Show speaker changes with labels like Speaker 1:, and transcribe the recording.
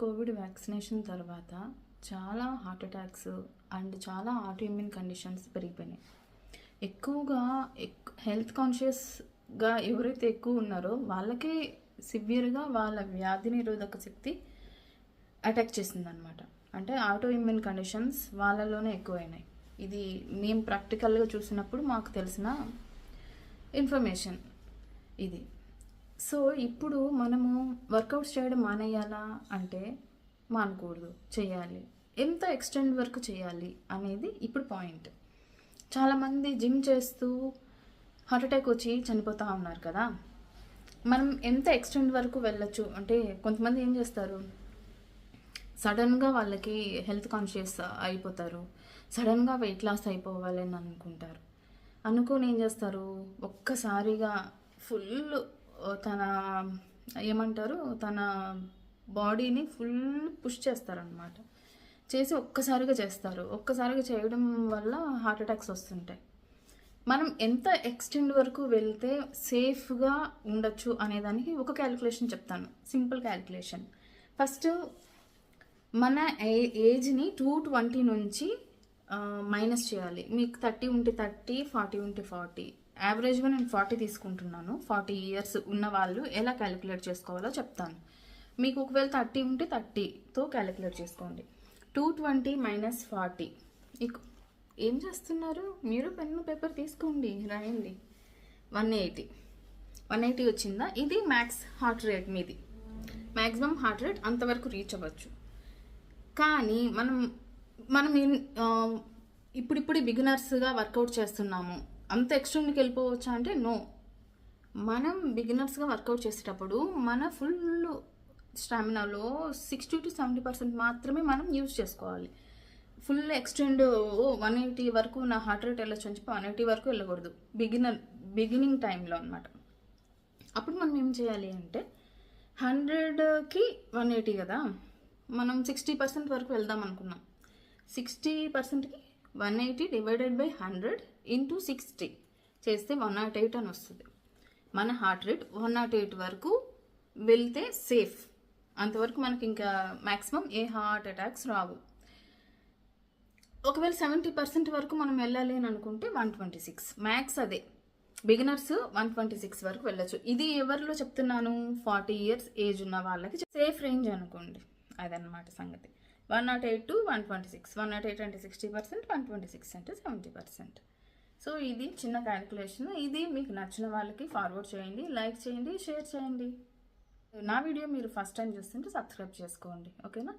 Speaker 1: Covid vaccination తర్వాత చాలా heart attacks and చాలా ఆటోఇమ్యూన్ కండిషన్స్ పెరిగిపోయినాయి. ఎక్కువగా హెల్త్ కాన్షియస్గా ఎవరైతే ఎక్కువ ఉన్నారో వాళ్ళకే సివియర్గా వాళ్ళ వ్యాధి నిరోధక శక్తి అటాక్ చేసిందనమాట అంటే ఆటో ఇమ్యూన్ కండిషన్స్ వాళ్ళలోనే ఎక్కువైనాయి. ఇది మేము ప్రాక్టికల్గా చూసినప్పుడు మాకు తెలిసిన ఇన్ఫర్మేషన్ ఇది. సో ఇప్పుడు మనము వర్కౌట్స్ చేయడం మానేయాలా అంటే మానకూడదు చేయాలి. ఎంత ఎక్స్టెండ్ వరకు చేయాలి అనేది ఇప్పుడు పాయింట్ చాలామంది జిమ్ చేస్తూ హార్ట్ అటాక్ వచ్చి చనిపోతూ ఉన్నారు కదా. మనం ఎంత ఎక్స్టెండ్ వరకు వెళ్ళొచ్చు అంటే కొంతమంది ఏం చేస్తారు? సడన్గా వాళ్ళకి హెల్త్ కాన్షియస్ అయిపోతారు. సడన్గా వెయిట్ లాస్ అయిపోవాలని అనుకుంటారు. అనుకుని ఏం చేస్తారు? ఒక్కసారిగా ఫుల్ తన ఏమంటారు తన బాడీని ఫుల్ పుష్ చేస్తారనమాట చేసి ఒక్కసారిగా చేస్తారు. ఒక్కసారిగా చేయడం వల్ల హార్ట్ అటాక్స్ వస్తుంటాయి. మనం ఎంత ఎక్స్టెండ్ వరకు వెళ్తే సేఫ్గా ఉండొచ్చు అనేదానికి ఒక క్యాలిక్యులేషన్ చెప్తాను. Simple calculation. ఫస్ట్ మన ఏ- ఏజ్ని టూ ట్వంటీ నుంచి మైనస్ చేయాలి. మీకు థర్టీ ఉంటే థర్టీ ఫార్టీ ఉంటే ఫార్టీ. యావరేజ్గా నేను ఫార్టీ తీసుకుంటున్నాను. ఫార్టీ ఇయర్స్ ఉన్న వాళ్ళు ఎలా క్యాలిక్యులేట్ చేసుకోవాలో చెప్తాను. మీకు ఒకవేళ థర్టీ ఉంటే థర్టీతో క్యాలిక్యులేట్ చేసుకోండి. Two twenty minus forty. ఏం చేస్తున్నారు? మీరు పెన్ను పేపర్ తీసుకోండి రాయండి. One eighty. వన్ ఎయిటీ వచ్చిందా? ఇది మ్యాక్స్ హార్ట్ రేట్ మీది. మ్యాక్సిమం హార్ట్ రేట్ అంతవరకు రీచ్ అవ్వచ్చు. కానీ మనం మనం ఇన్- ఇప్పుడిప్పుడు బిగినర్స్గా వర్కౌట్ చేస్తున్నాము. అంత ఎక్స్ట్రీమ్కి వెళ్ళిపోవచ్చా అంటే నో మనం బిగినర్స్గా వర్కౌట్ చేసేటప్పుడు మన ఫుల్ స్టామినాలో సిక్స్టీ టు సెవెంటీ పర్సెంట్ మాత్రమే మనం యూజ్ చేసుకోవాలి. ఫుల్ ఎక్స్టెండ్ వన్ ఎయిటీ వరకు నా హార్ట్ రేట్ వెళ్ళొచ్చు అని చెప్పి వన్ ఎయిటీ వరకు వెళ్ళకూడదు. బిగినర్ బిగినింగ్ టైంలో అనమాట అప్పుడు మనం ఏం చేయాలి అంటే హండ్రెడ్కి వన్ ఎయిటీ కదా. మనం సిక్స్టీ పర్సెంట్ వరకు వెళ్దాం అనుకున్నాం. సిక్స్టీ పర్సెంట్కి one eighty divided by hundred into sixty చేస్తే వన్ నాట్ ఎయిట్ అని వస్తుంది. మన heart rate one nought eight వరకు వెళ్తే సేఫ్. అంతవరకు మనకి ఇంకా మ్యాక్సిమం ఏ హార్ట్ అటాక్స్ రావు. ఒకవేళ సెవెంటీ పర్సెంట్ వరకు మనం వెళ్ళాలి అని అనుకుంటే వన్ ట్వంటీ సిక్స్. మ్యాక్స్ అదే. బిగినర్స్ వన్ ట్వంటీ సిక్స్ వరకు వెళ్ళొచ్చు. ఇది ఎవరిలో చెప్తున్నాను? ఫార్టీ ఇయర్స్ ఏజ్ ఉన్న వాళ్ళకి సేఫ్ రేంజ్ అనుకోండి. అదనమాట సంగతి. One nought eight to one twenty six. One nought eight అంటే sixty percent one twenty six అంటే సెవెంటీ పర్సెంట్. సో ఇది చిన్న క్యాలిక్యులేషన్ ఇది మీకు నచ్చిన వాళ్ళకి ఫార్వర్డ్ చేయండి లైక్ చేయండి షేర్ చేయండి. నా వీడియో మీరు ఫస్ట్ టైం చూస్తుంటే సబ్స్క్రైబ్ చేసుకోండి. ఓకేనా